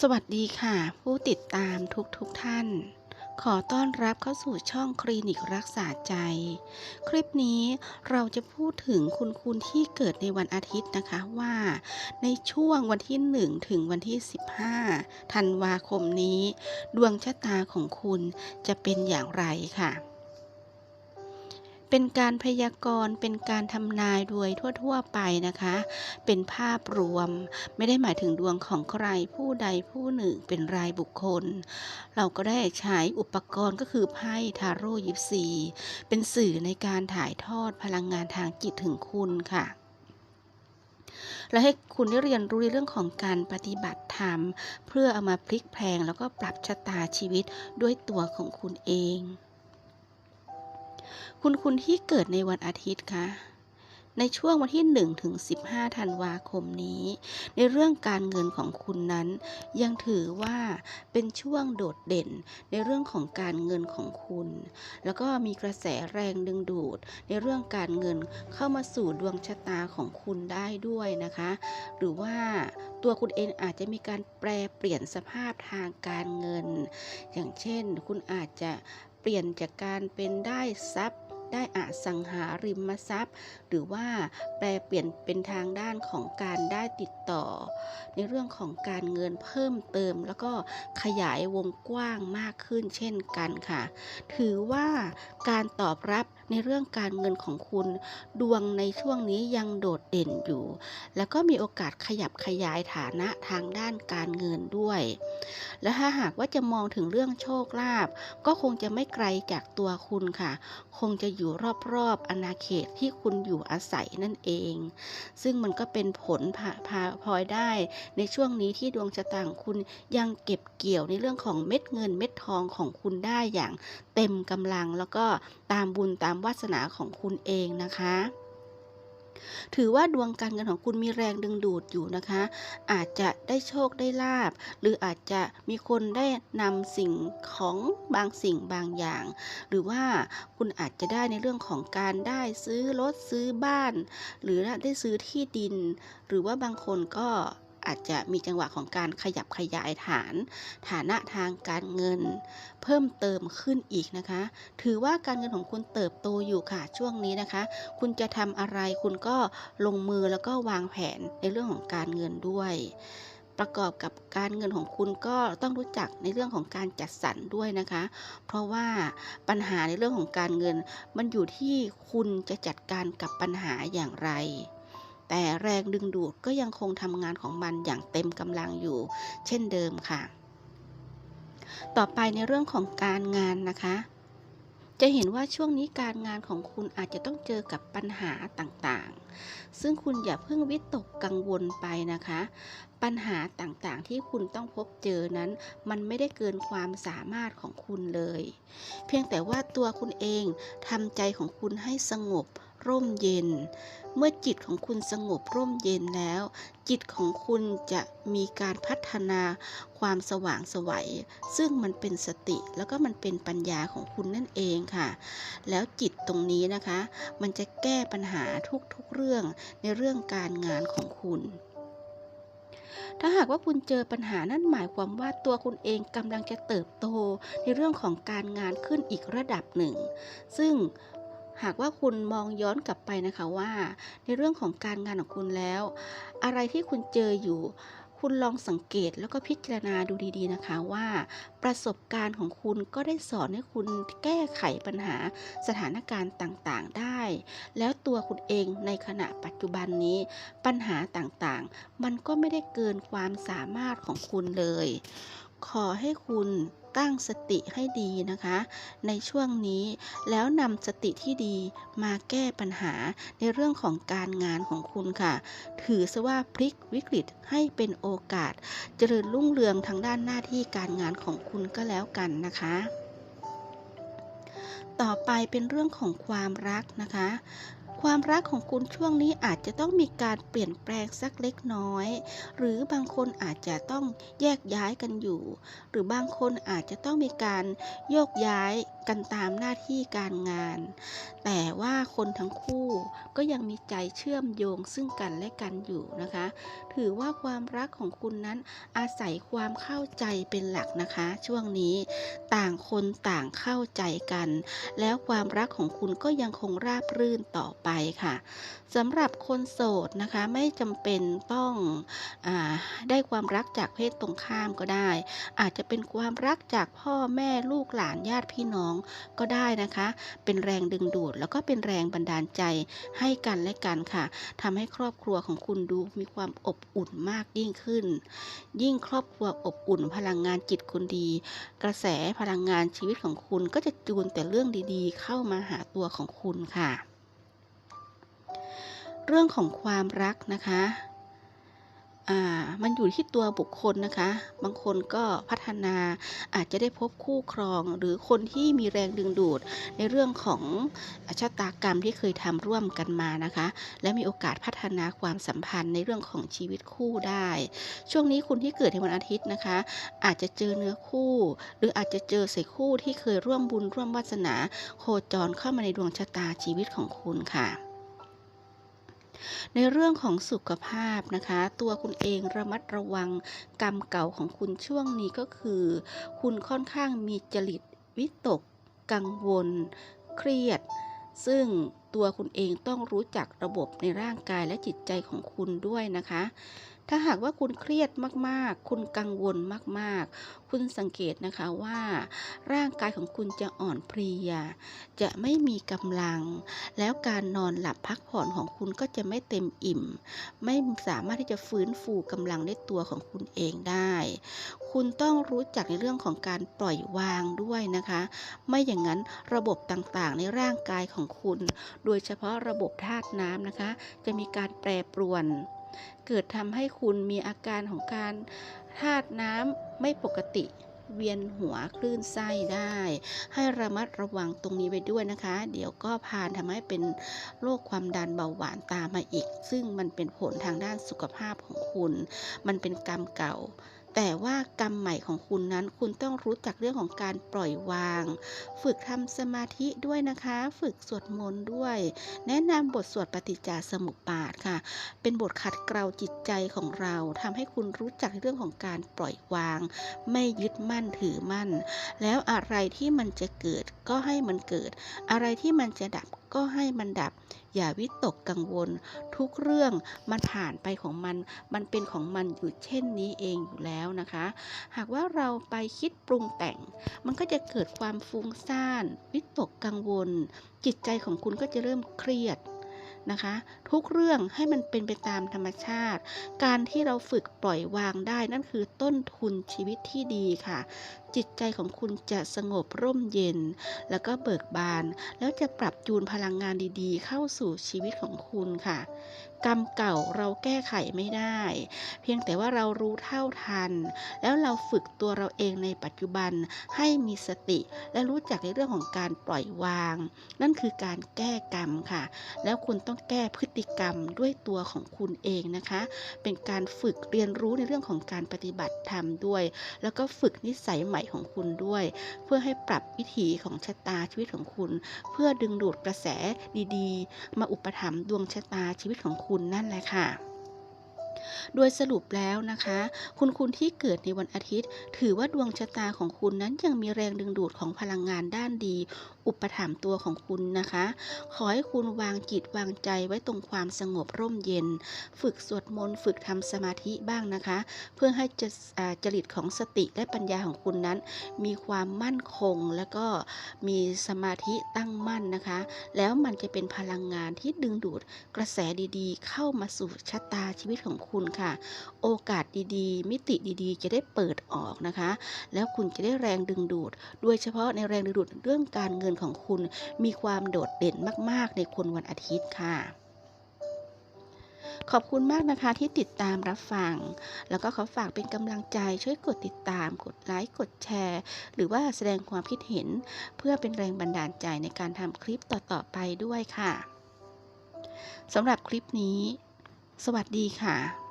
สวัสดีค่ะ ผู้ติดตามทุกๆทท่าน ขอต้อนรับเข้าสู่ช่องคลินิกรักษาใจ คลิปนี้เราจะพูดถึงคุณคุณที่เกิดในวันอาทิตย์นะคะว่า ในช่วงวันที่ 1 ถึงวันที่ 15 ธันวาคมนี้ ดวงชะตาของคุณจะเป็นอย่างไรค่ะ เป็นการพยากรณ์ เป็นการทำนายโดยทั่ว ๆ ไปนะคะ เป็นภาพรวม ไม่ได้หมายถึงดวงของใครผู้ใดผู้หนึ่งเป็นรายบุคคล เราก็ได้ใช้อุปกรณ์ก็คือไพ่ทาโร่ยิปซีเป็นสื่อในการถ่ายทอดพลังงานทางจิตถึงคุณค่ะและให้คุณได้เรียนรู้ในเรื่องของการปฏิบัติธรรม เพื่อเอามาพลิกแพลงแล้วก็ปรับชะตาชีวิตด้วยตัวของคุณเอง คุณคุณที่เกิดในวันอาทิตย์คะในช่วงวันที่ 1 ถึง 15 ธันวาคมนี้ ในเรื่องการเงินของคุณนั้น ยังถือว่าเป็นช่วงโดดเด่นในเรื่องของการเงินของคุณ แล้วก็มีกระแสแรงดึงดูด ในเรื่องการเงินเข้ามาสู่ดวงชะตาของคุณได้ด้วยนะคะ หรือว่าตัวคุณเองอาจจะมีการแปลเปลี่ยนสภาพทางการเงิน อย่างเช่น คุณอาจจะ เปลี่ยนจากการเป็นได้ทรัพย์ได้อสังหาริมทรัพย์ หรือว่าแปลเปลี่ยนเป็นทางด้านของการได้ติดต่อ ในเรื่องของการเงินเพิ่มเติม แล้วก็ขยายวงกว้างมากขึ้นเช่นกันค่ะ ถือว่าการตอบรับ ในเรื่องการเงินของคุณ ดวงในช่วงนี้ยังโดดเด่นอยู่ แล้วก็มีโอกาสขยับขยายฐานะทางด้านการเงินด้วย และถ้าหากว่าจะมองถึงเรื่องโชคลาภก็คงจะไม่ไกลจากตัวคุณค่ะ คงจะอยู่รอบๆอาณาเขตที่คุณอยู่อาศัยนั่นเอง ซึ่งมันก็เป็นผลพาพาพลอยได้ในช่วงนี้ที่ดวงชะตาของคุณยังเก็บเกี่ยวในเรื่องของเม็ดเงินเม็ดทองของคุณได้อย่างเต็มกำลังแล้วก็ตามบุญตามวาสนาของคุณเองนะคะถือว่าดวงการเงินของคุณมีแรงดึงดูดอยู่นะคะ อาจจะได้โชคได้ลาบ หรืออาจจะมีคนได้นำสิ่งของบางสิ่งบางอย่าง หรือว่าคุณอาจจะได้ในเรื่องของการได้ซื้อรถซื้อบ้าน หรือได้ซื้อที่ดิน หรือว่าบางคนก็ อาจจะมีจังหวะของการขยับขยายฐาน ฐานะทางการเงิน เพิ่มเติมขึ้นอีกนะคะ ถือว่าการเงินของคุณเติบโตอยู่ค่ะช่วงนี้นะคะ คุณจะทำอะไรคุณก็ลงมือแล้วก็วางแผนในเรื่องของการเงินด้วยประกอบกับการเงินของคุณก็ต้องรู้จักในเรื่องของการจัดสรรด้วยนะคะ เพราะว่าปัญหาในเรื่องของการเงิน มันอยู่ที่คุณจะจัดการกับปัญหาอย่างไร แต่แรงดึงดูดก็ยังคงทำงานของมันอย่างเต็มกำลังอยู่ เช่นเดิมค่ะ ต่อไปในเรื่องของการงานนะคะ จะเห็นว่าช่วงนี้การงานของคุณอาจจะต้องเจอกับปัญหาต่างๆ ซึ่งคุณอย่าเพิ่งวิตกกังวลไปนะคะ ปัญหาต่างๆ ที่คุณต้องพบเจอนั้น มันไม่ได้เกินความสามารถของคุณเลย เพียงแต่ว่าตัวคุณเองทำใจของคุณให้สงบ ร่มเย็น เมื่อจิตของคุณสงบร่มเย็นแล้ว จิตของคุณจะมีการพัฒนาความสว่างสวัย ซึ่งมันเป็นสติแล้วก็มันเป็นปัญญาของคุณนั่นเองค่ะ แล้วจิตตรงนี้นะคะ มันจะแก้ปัญหาทุกๆเรื่องในเรื่องการงานของคุณถ้าหากว่าคุณเจอปัญหานั่นหมายความว่าตัวคุณเองกำลังจะเติบโตในเรื่องของการงานขึ้นอีกระดับหนึ่ง ซึ่ง หากว่าคุณมองย้อนกลับไปนะคะว่า ในเรื่องของการงานของคุณแล้ว อะไรที่คุณเจออยู่ คุณลองสังเกตแล้วก็พิจารณาดูดีๆนะคะว่า ประสบการณ์ของคุณก็ได้สอนให้คุณแก้ไขปัญหาสถานการณ์ต่างๆได้ แล้วตัวคุณเองในขณะปัจจุบันนี้ ปัญหาต่างๆ มันก็ไม่ได้เกินความสามารถของคุณเลย ขอให้คุณตั้งสติให้ดีนะคะ ในช่วงนี้แล้วนำสติที่ดีมาแก้ปัญหาในเรื่องของการงานของคุณค่ะ ถือซะว่าพลิกวิกฤตให้เป็นโอกาส เจริญรุ่งเรืองทางด้านหน้าที่การงานของคุณก็แล้วกันนะคะ ต่อไปเป็นเรื่องของความรักนะคะ ความรักของคุณช่วงนี้อาจจะต้องมีการเปลี่ยนแปลงสักเล็กน้อย หรือบางคนอาจจะต้องแยกย้ายกันอยู่ หรือบางคนอาจจะต้องมีการโยกย้ายกันตามหน้าที่การงาน แต่ว่าคนทั้งคู่ก็ยังมีใจเชื่อมโยงซึ่งกันและกันอยู่นะคะ ถือว่าความรักของคุณนั้นอาศัยความเข้าใจเป็นหลักนะคะ ช่วงนี้ต่างคนต่างเข้าใจกัน แล้วความรักของคุณก็ยังคงราบรื่นต่อไปค่ะสำหรับคนโสดนะคะไม่จำเป็นต้องอได้ความรักจากเพศตรงข้ามก็ได้ อาจจะเป็นความรักจากพ่อแม่ลูกหลานญาติพี่น้องก็ได้นะคะ เป็นแรงดึงดูด แล้วก็เป็นแรงบันดาลใจให้กันและกันค่ะทำให้ครอบครัวของคุณดูมีความอบอุ่นมากยิ่งขึ้น ยิ่งครอบครัวอบอุ่นพลังงานจิตคุณดี กระแสพลังงานชีวิตของคุณก็จะจูนแต่เรื่องดีๆ เข้ามาหาตัวของคุณค่ะ เรื่องของความรักนะคะ มันอยู่ที่ตัวบุคคลนะคะ บางคนก็พัฒนาอาจจะได้พบคู่ครอง หรือคนที่มีแรงดึงดูดในเรื่องของชะตากรรมที่เคยทำร่วมกันมานะคะ และมีโอกาสพัฒนาความสัมพันธ์ในเรื่องของชีวิตคู่ได้ ช่วงนี้คุณที่เกิดในวันอาทิตย์นะคะ อาจจะเจอเนื้อคู่ หรืออาจจะเจอใส่คู่ที่เคยร่วมบุญร่วมวาสนา โคจรเข้ามาในดวงชะตาชีวิตของคุณค่ะ ในเรื่องของสุขภาพนะคะ ตัวคุณเองระมัดระวังกรรมเก่าของคุณช่วงนี้ก็คือ คุณค่อนข้างมีจริตวิตก กังวล เครียด ซึ่งตัวคุณเองต้องรู้จักระบบในร่างกายและจิตใจของคุณด้วยนะคะ ถ้าหากว่าคุณเครียดมากๆ คุณกังวลมากๆ คุณสังเกตนะคะว่า ร่างกายของคุณจะอ่อนเพลีย จะไม่มีกำลัง แล้วการนอนหลับพักผ่อนของคุณก็จะไม่เต็มอิ่ม ไม่สามารถที่จะฟื้นฟูกำลังในตัวของคุณเองได้ คุณต้องรู้จักในเรื่องของการปล่อยวางด้วยนะคะ ไม่อย่างนั้นระบบต่างๆ ในร่างกายของคุณ โดยเฉพาะระบบธาตุน้ำนะคะ จะมีการแปรปรวน เกิดทำให้คุณมีอาการของการธาตุน้ำไม่ปกติเวียนหัวคลื่นไส้ได้ ให้ระมัดระวังตรงนี้ไปด้วยนะคะ เดี๋ยวก็พานทำให้เป็นโรคความดันเบาหวานตามมาอีก ซึ่งมันเป็นผลทางด้านสุขภาพของคุณ มันเป็นกรรมเก่า แต่ว่ากรรมใหม่ของคุณนั้นคุณต้องรู้จักเรื่องของการปล่อยวาง ฝึกทำสมาธิด้วยนะคะ ฝึกสวดมนต์ด้วย แนะนำบทสวดปฏิจจสมุปบาทค่ะ เป็นบทขัดเกลาจิตใจของเราทำให้คุณรู้จักเรื่องของการปล่อยวาง ไม่ยึดมั่นถือมั่น แล้วอะไรที่มันจะเกิดก็ให้มันเกิด อะไรที่มันจะดับ ก็ให้มันดับ อย่าวิตกกังวล ทุกเรื่องมันผ่านไปของมัน มันเป็นของมันอยู่เช่นนี้เองอยู่แล้วนะคะ หากว่าเราไปคิดปรุงแต่ง มันก็จะเกิดความฟุ้งซ่าน วิตกกังวล จิตใจของคุณก็จะเริ่มเครียดนะคะ ทุกเรื่องให้มันเป็นไปตามธรรมชาติ การที่เราฝึกปล่อยวางได้นั่นคือต้นทุนชีวิตที่ดีค่ะ จิตใจของคุณจะสงบร่มเย็น แล้วก็เบิกบาน แล้วจะปรับจูนพลังงานดีๆ เข้าสู่ชีวิตของคุณค่ะ กรรมเก่าเราแก้ไขไม่ได้ เพียงแต่ว่าเรารู้เท่าทัน แล้วเราฝึกตัวเราเองในปัจจุบันให้มีสติ และรู้จักในเรื่องของการปล่อยวาง นั่นคือการแก้กรรมค่ะ แล้วคุณต้องแก้พฤติกรรมด้วยตัวของคุณเองนะคะ เป็นการฝึกเรียนรู้ในเรื่องของการปฏิบัติธรรมด้วย แล้วก็ฝึกนิสัยใหม่ของคุณด้วย เพื่อให้ปรับวิถีของชะตาชีวิตของคุณ เพื่อดึงดูดกระแสดีๆ มาอุปถัมภ์ดวงชะตาชีวิตของคุณนั่นแหละค่ะโดยสรุปแล้วนะคะ คุณคุณที่เกิดในวันอาทิตย์ ถือว่าดวงชะตาของคุณนั้นยังมีแรงดึงดูดของพลังงานด้านดี อุปถัมภ์ตัวของคุณนะคะ ขอให้คุณวางจิตวางใจไว้ตรงความสงบร่มเย็น ฝึกสวดมนต์ฝึกทำสมาธิบ้างนะคะ เพื่อให้จะอ่าจริตของสติและปัญญาของคุณนั้น มีความมั่นคงแล้วก็มีสมาธิตั้งมั่นนะคะ แล้วมันจะเป็นพลังงานที่ดึงดูดกระแสดีๆ เข้ามาสู่ชะตาชีวิตของคุณค่ะ โอกาสดีๆ มิติดีๆ จะได้เปิดออกนะคะ แล้วคุณจะได้แรงดึงดูด โดยเฉพาะในแรงดึงดูดเรื่องการเงินนของคุณมีความโดดเด่นมาก ๆ ในคนวันอาทิตย์ค่ะ ขอบคุณมากนะคะที่ติดตามรับฟัง แล้วก็ขอฝากเป็นกำลังใจช่วยกดติดตาม กดไลค์ กดแชร์ หรือว่าแสดงความคิดเห็น เพื่อเป็นแรงบันดาลใจในการทำคลิปต่อ ๆ ไปด้วยค่ะสำหรับคลิปนี้ สวัสดีค่ะ